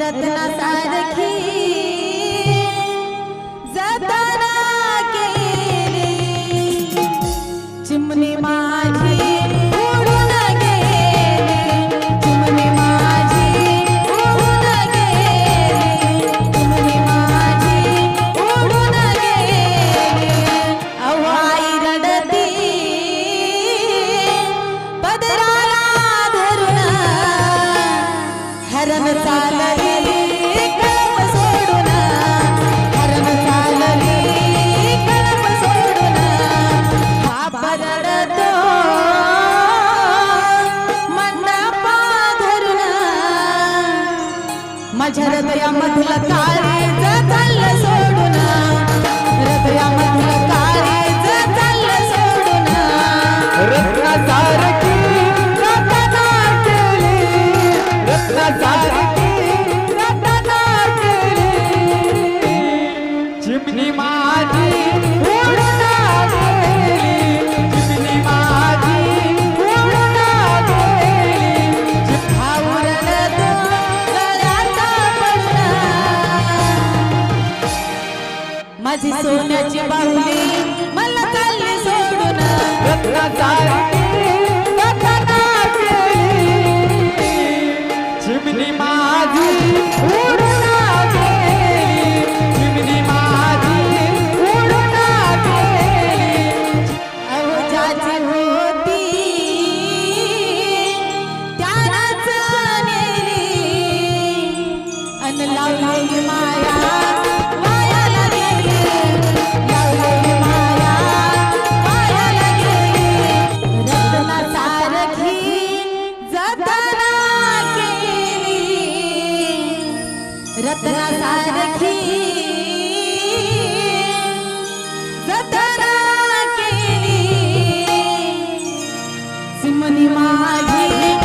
रत्ना सारखी जतना केली. चिमणी माझी उडून गेली. चिमणी माझी उडून गेली. चिमणी माझी उडून गेली. अवाई रडती पदराला धरून हरण चालला माझ्या हृदयामधलं काळीज चाललं माझी सोन्याची बाहुली मला चालली सोडून. चिमणी माझी चिमणी ज्याची रत्ना सारखी रत्ना केली सिमनी माझी